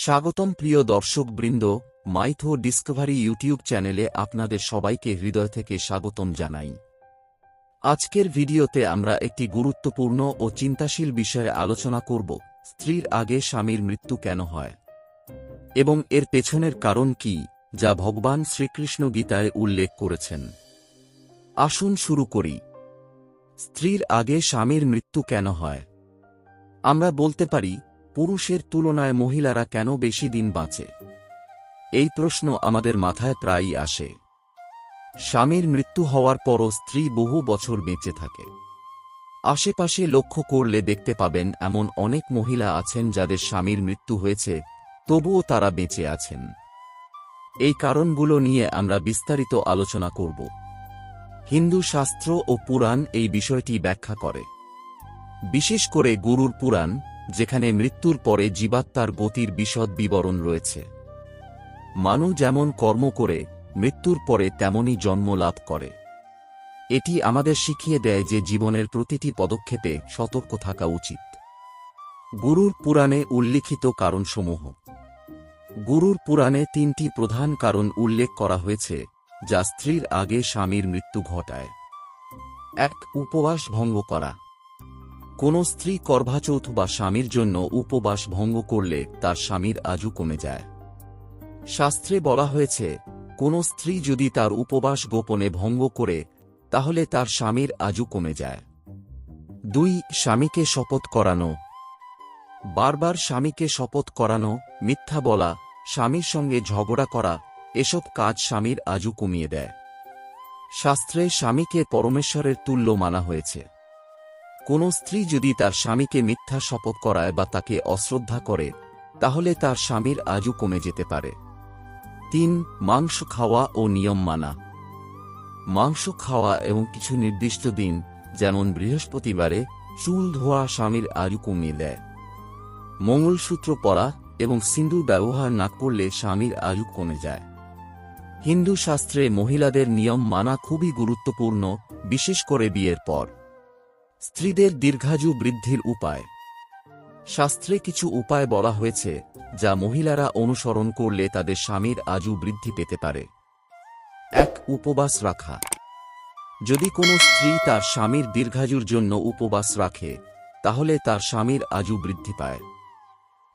স্বাগতম প্রিয় দর্শকবৃন্দ, মাইথো ডিসকভারি ইউটিউব চ্যানেলে আপনাদের সবাইকে হৃদয় থেকে স্বাগতম জানাই। আজকের ভিডিওতে আমরা একটি গুরুত্বপূর্ণ ও চিন্তাশীল বিষয়ে আলোচনা করব, স্ত্রীর আগে স্বামীর মৃত্যু কেন হয়? এবং এর পেছনের কারণ কি, যা ভগবান শ্রীকৃষ্ণ গীতায় উল্লেখ করেছেন। আসুন শুরু করি। স্ত্রীর আগে স্বামীর মৃত্যু কেন হয়? আমরা বলতে পারি পুরুষের তুলনায় মহিলারা কেন বেশি দিন বাঁচে? এই প্রশ্ন আমাদের মাথায় প্রায়ই আসে। স্বামীর মৃত্যু হওয়ার পরও স্ত্রী বহু বছর বেঁচে থাকে। আশেপাশে লক্ষ্য করলে দেখতে পাবেন এমন অনেক মহিলা আছেন যাদের স্বামীর মৃত্যু হয়েছে, তবুও তারা বেঁচে আছেন। এই কারণগুলো নিয়ে আমরা বিস্তারিত আলোচনা করব। হিন্দু শাস্ত্র ও পুরাণ এই বিষয়টি ব্যাখ্যা করে। বিশেষ করে গুরুর পুরাণ যেখানে মৃত্যুর পরে জীবাত্মার গতির বিশদ বিবরণ রয়েছে। মানুষ যেমন কর্ম করে, মৃত্যুর পরে তেমনই জন্ম লাভ করে। এটি আমাদের শিখিয়ে দেয় যে জীবনের প্রতিটি পদক্ষেপে সতর্ক থাকা উচিত। গুরুর পুরাণে উল্লিখিত কারণসমূহ। গুরুর পুরাণে তিনটি প্রধান কারণ উল্লেখ করা হয়েছে, যা স্ত্রীর আগে স্বামীর মৃত্যু ঘটায়। এক, উপবাস ভঙ্গ করা। কোন স্ত্রী কর্ভাচৌথ বা স্বামীর জন্য উপবাস ভঙ্গ করলে তার স্বামীর আজু কমে যায়। শাস্ত্রে বলা হয়েছে, কোন স্ত্রী যদি তার উপবাস গোপনে ভঙ্গ করে, তাহলে তার স্বামীর আজু কমে যায়। দুই, স্বামীকে শপথ করানো। বারবার স্বামীকে শপথ করানো, মিথ্যা বলা, স্বামীর সঙ্গে ঝগড়া করা, এসব কাজ স্বামীর আজু কমিয়ে দেয়। শাস্ত্রে স্বামীকে পরমেশ্বরের তুল্য মানা হয়েছে। কোন স্ত্রী যদি তার স্বামীকে মিথ্যা শপথ করায় বা তাকে অশ্রদ্ধা করে, তাহলে তার স্বামীর আজু কমে যেতে পারে। তিন, মাংস খাওয়া ও নিয়ম মানা। মাংস খাওয়া এবং কিছু নির্দিষ্ট দিন, যেমন বৃহস্পতিবারে, চুল ধোয়া স্বামীর আয়ু কমিয়ে দেয়। মঙ্গলসূত্র পরা এবং সিন্দুর ব্যবহার না করলে স্বামীর আয়ু কমে যায়। হিন্দু শাস্ত্রে মহিলাদের নিয়ম মানা খুবই গুরুত্বপূর্ণ, বিশেষ করে বিয়ের পর। স্ত্রীদের দীর্ঘায়ু বৃদ্ধির উপায়। শাস্ত্রে কিছু উপায় বলা হয়েছে, যা মহিলারা অনুসরণ করলে তাদের স্বামীর আজু বৃদ্ধি পেতে পারে। এক, উপবাস রাখা। যদি কোনো স্ত্রী তার স্বামীর দীর্ঘায়ুর জন্য উপবাস রাখে, তাহলে তার স্বামীর আজু বৃদ্ধি পায়।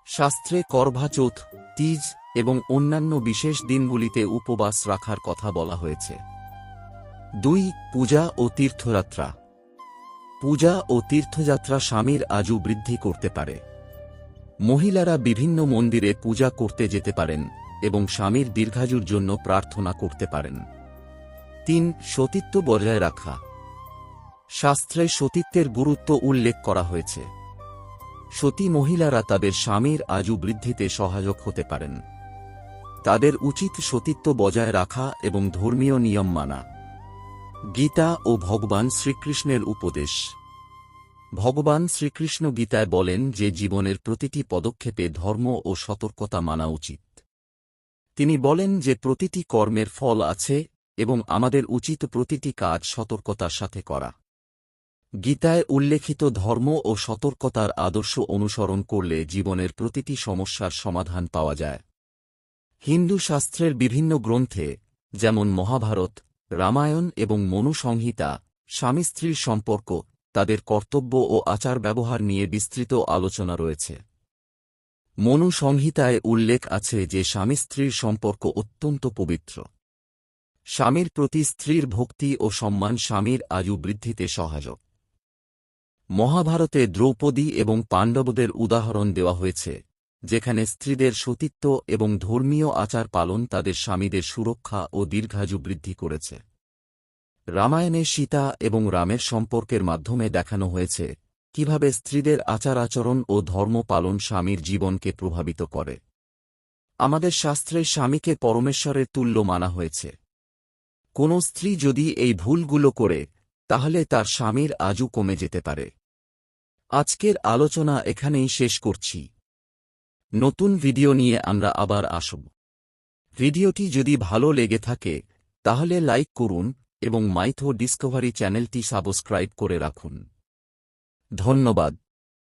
শাস্ত্রে করভাচৌথ তিজ এবং অন্যান্য বিশেষ দিনগুলিতে উপবাস রাখার কথা বলা হয়েছে। দুই, পূজা ও তীর্থযাত্রা। পূজা ও তীর্থযাত্রা স্বামীর আজু বৃদ্ধি করতে পারে। মহিলারা বিভিন্ন মন্দিরে পূজা করতে যেতে পারেন এবং স্বামীর দীর্ঘায়ুর জন্য প্রার্থনা করতে পারেন। তিন, সতীত্ব বজায় রাখা। শাস্ত্রে সতীত্বের গুরুত্ব উল্লেখ করা হয়েছে। সতী মহিলারা তাদের স্বামীর আজু বৃদ্ধিতে সহায়ক হতে পারেন। তাদের উচিত সতীত্ব বজায় রাখা এবং ধর্মীয় নিয়ম মানা। গীতা ও ভগবান শ্রীকৃষ্ণের উপদেশ। ভগবান শ্রীকৃষ্ণ গীতায় বলেন যে জীবনের প্রতিটি পদক্ষেপে ধর্ম ও সতর্কতা মানা উচিত। তিনি বলেন যে প্রতিটি কর্মের ফল আছে এবং আমাদের উচিত প্রতিটি কাজ সতর্কতার সাথে করা। গীতায় উল্লেখিত ধর্ম ও সতর্কতার আদর্শ অনুসরণ করলে জীবনের প্রতিটি সমস্যার সমাধান পাওয়া যায়। হিন্দু শাস্ত্রের বিভিন্ন গ্রন্থে, যেমন মহাভারত রামায়ণ এবং মনুসংহিতা স্বামী স্ত্রীর সম্পর্ক, তাদের কর্তব্য ও আচার ব্যবহার নিয়ে বিস্তৃত আলোচনা রয়েছে। মনু সংহিতায় উল্লেখ আছে যে স্বামী স্ত্রীর সম্পর্ক অত্যন্ত পবিত্র। স্বামীর প্রতি স্ত্রীর ভক্তি ও সম্মান স্বামীর আয়ু বৃদ্ধিতে সহায়ক। মহাভারতে দ্রৌপদী এবং পাণ্ডবদের উদাহরণ দেওয়া হয়েছে। যেখানে স্ত্রীদের সতীত্ব এবং ধর্মীয় আচার পালন তাদের স্বামীদের সুরক্ষা ও দীর্ঘায়ু বৃদ্ধি করেছে। রামায়ণে সীতা এবং রামের সম্পর্কের মাধ্যমে দেখানো হয়েছে কীভাবে স্ত্রীদের আচার আচরণ ও ধর্ম পালন স্বামীর জীবনকে প্রভাবিত করে। আমাদের শাস্ত্রে স্বামীকে পরমেশ্বরের তুল্য মানা হয়েছে। কোন স্ত্রী যদি এই ভুলগুলো করে, তাহলে তার স্বামীর আজু কমে যেতে পারে। আজকের আলোচনা এখানেই শেষ করছি। নতুন ভিডিও নিয়ে আমরা আবার আসব। ভিডিওটি যদি ভালো লেগে থাকে, তাহলে লাইক করুন এবং মাইথো ডিসকভারি চ্যানেলটি সাবস্ক্রাইব করে রাখুন। ধন্যবাদ।